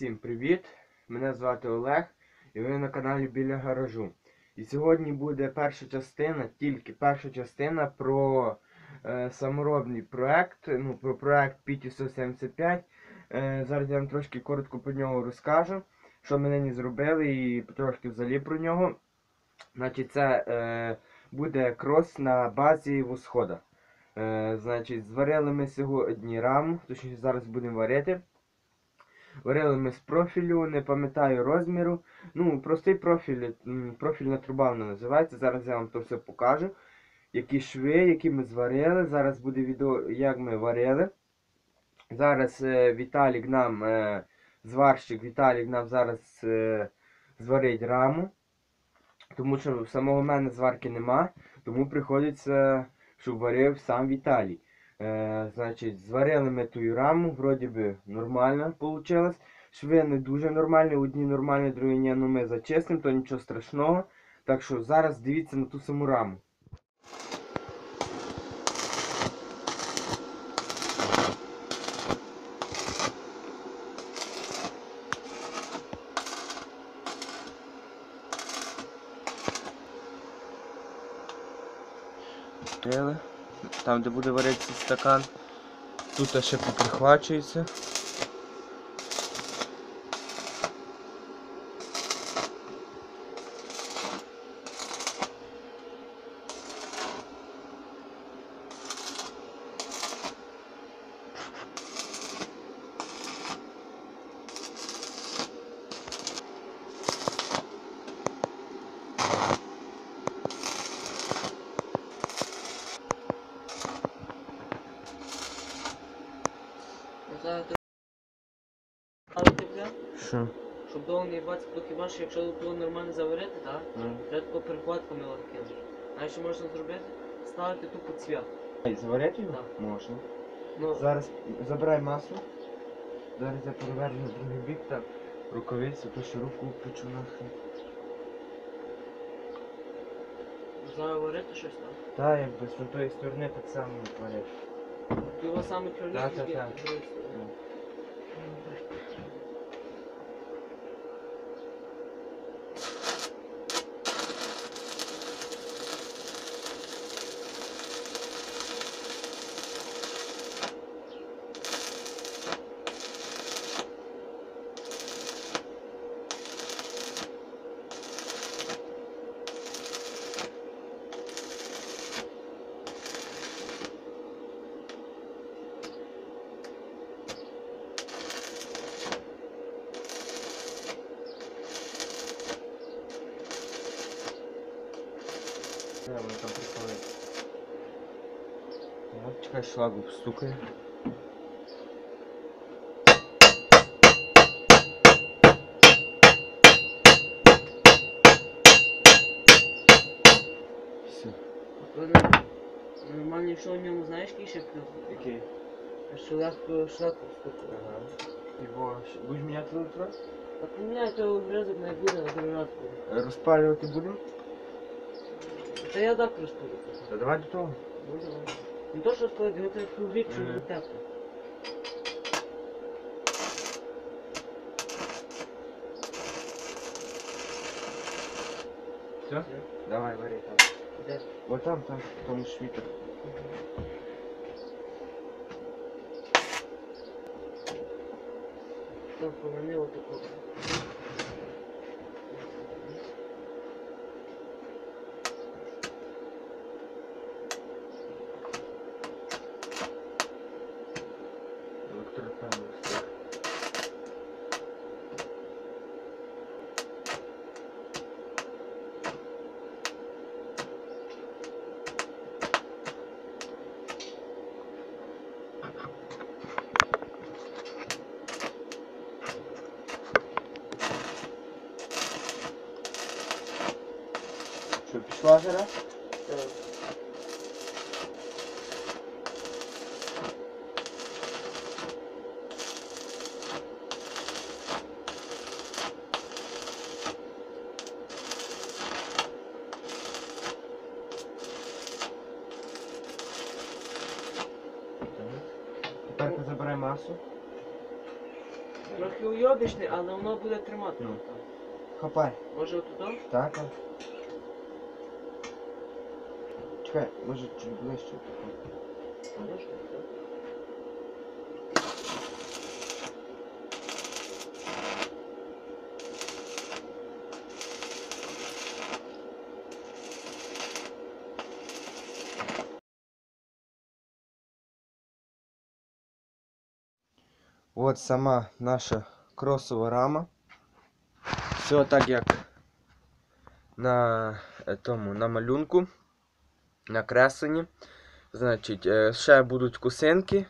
Всім привіт! Мене звати Олег і ви на каналі Біля гаражу. І сьогодні буде перша частина, тільки перша частина про е, саморобний проект, ну, про проект PT 175. Е, зараз я вам трошки коротко про нього розкажу, що ми нині зробили і трошки взагалі про нього. Значить, це е, буде крос на базі восхода. Е, значить, зварили ми сьогодні раму, точніше зараз будемо варити. Варили з профілю, не пам'ятаю розміру. Ну, простий профіль, профільна труба вона називається. Зараз я вам то все покажу. Які шви, які ми зварили. Зараз буде відео, як ми варили. Зараз е, Віталік нам, е, зварщик Віталік нам зараз е, зварить раму. Тому що самого мене зварки нема, тому приходиться, щоб варив сам Віталій. Е, значить, зварили ми ту раму, вроді би нормально вийшло. Шви не дуже нормальні, одні нормальні, другі ні, ну ми зачистимо, то нічого страшного. Так що зараз дивіться на ту саму раму. Відкрили. Там, де буде варитися стакан. Тут ще поприхвачується. Зараз Що? щоб довго не їбати, поки бачиш, якщо було нормально заварити, так? Ну. Треба таку перехватку мило. Знаєш, що можна зробити? Ставити тупо цвят. Зварити його? Так. Можна. Ну, Зараз забирай масу. Зараз я переверну на другий бік так. Рукавицю, то що руку печу нахрен. зараз варити щось там. Та, якби з тої сторони так само варять. Ти його саме чорний Так, так, тільки так. з другої сторони. Ну. Де воно там приходить? От, чекай, шлагу стукає. Все. Коли Нормально, якщо в ньому знаєш, який ще плюс? Який? Що легко шляпу стукає. Ага. Його щ- будеш міняти електрод? А поміняй той обрізок не буде на другий раз буде. Розпалювати будемо? Та я так розповідаю. Та давай до того. Буде. Не то, що сказати, його треба піврік, щоб Мгм. було тепло. Все? Давай, вари там. Де? Вот там, там, в тому швітер. Там поверни отаку. Електрод там. все. Що, пішла зараз? Так. Тепер ти забирай масу. Трохи трохи уйобічний, але воно буде тримати. Ну. отак. Хапай. Може отуди? Так. так. Чекай, може чуть ближче. Може, так. От сама наша кросова рама. Все так як на е, тому на малюнку, на. Значить, е, ще будуть кусинки.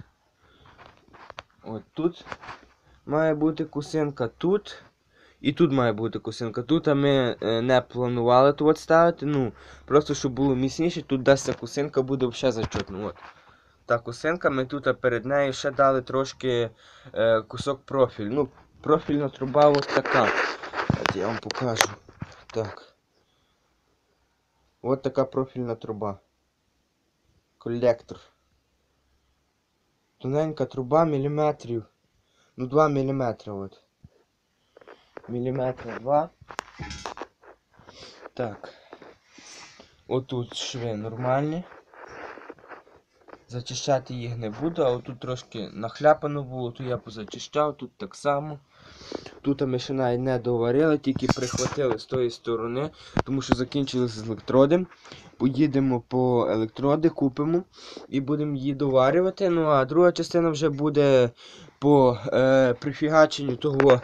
От тут має бути кусинка тут. І тут має бути кусинка. Тут ми е, не планували тут ставити. Ну, просто щоб було міцніше, тут дасться кусинка, буде взагалі зачетно. От. Та кусинка, ми тут перед нею ще дали трошки е, кусок профіль. Ну, профільна труба ось така. От я вам покажу. Так. От така профільна труба. Колектор. Тоненька труба міліметрів. Ну 2 міліметри от. Міліметра 2. Так. Отут шви нормальні. Зачищати їх не буду, а отут трошки нахляпано було, тут я позачищав, тут так само. Тут ми ще навіть не доварили, тільки прихватили з тої сторони, тому що закінчилися електроди. Поїдемо по електроди, купимо і будемо її доварювати. Ну а друга частина вже буде по е, прифігаченню того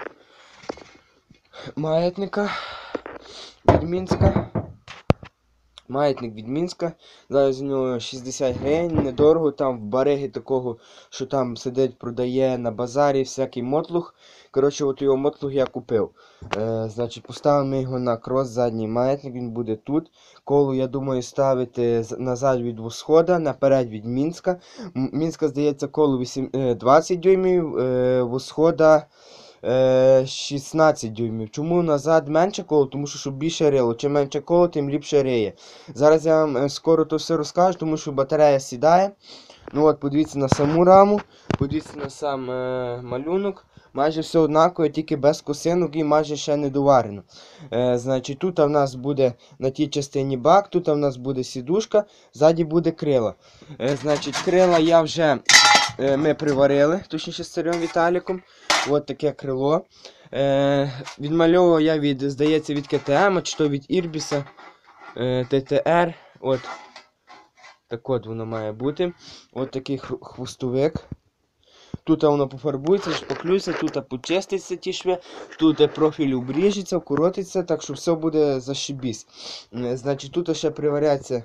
маятника від Мінська. Маятник від Мінська. Зараз у нього 60 гривень, недорого. Там в бариги такого, що там сидить, продає на базарі всякий мотлух. Коротше, от його мотлух я купив. Е, значить, поставимо його на крос задній маятник, він буде тут. Коло, я думаю, ставити назад від восхода, наперед від Мінська. Мінська, здається, коло 8, е, 20 дюймів, е, восхода. Е, 16 дюймів. Чому назад менше коло? Тому що щоб більше рило. Чим менше коло, тим ліпше риє. Зараз я вам е, скоро то все розкажу, тому що батарея сідає. Ну от, подивіться на саму раму, подивіться на сам е, малюнок. Майже все однаково, тільки без косинок і майже ще не доварено. Е, значить, тут в нас буде на тій частині бак, тут в нас буде сідушка, ззаді буде крила. Е, значить, крила я вже е, ми приварили, точніше з царем Віталіком. От таке крило. Е, відмальовував я від, здається, від КТМ, чи то від Ірбіса е, ТТР. От. Так от воно має бути. От такий хвостовик. Тут воно пофарбується, шпаклюється, тут почиститься ті шви, тут профіль обріжеться, вкоротиться, так що все буде зашибісь. Значить, тут ще приваряться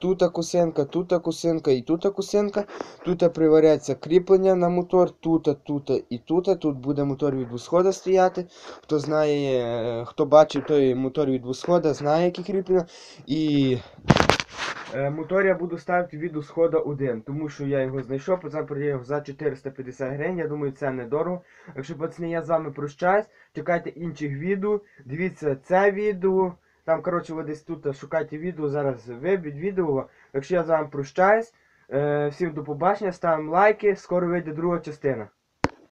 тут косинка, тут косинка і тут косинка. Тут приваряться кріплення на мотор, тут, тут і тут. Тут буде мотор від восхода стояти. Хто знає, е, хто бачив той мотор від восхода, знає, які кріплення. І Мотор я буду ставити від усхода 1, тому що я його знайшов, пацан продає за 450 гривень, я думаю, це недорого. Якщо пацани, я з вами прощаюсь, чекайте інших відео, дивіться це відео. Там, коротше, ви десь тут шукайте відео, зараз вибіть відео. Якщо я з вами прощаюсь, е, всім до побачення, ставимо лайки, скоро вийде друга частина.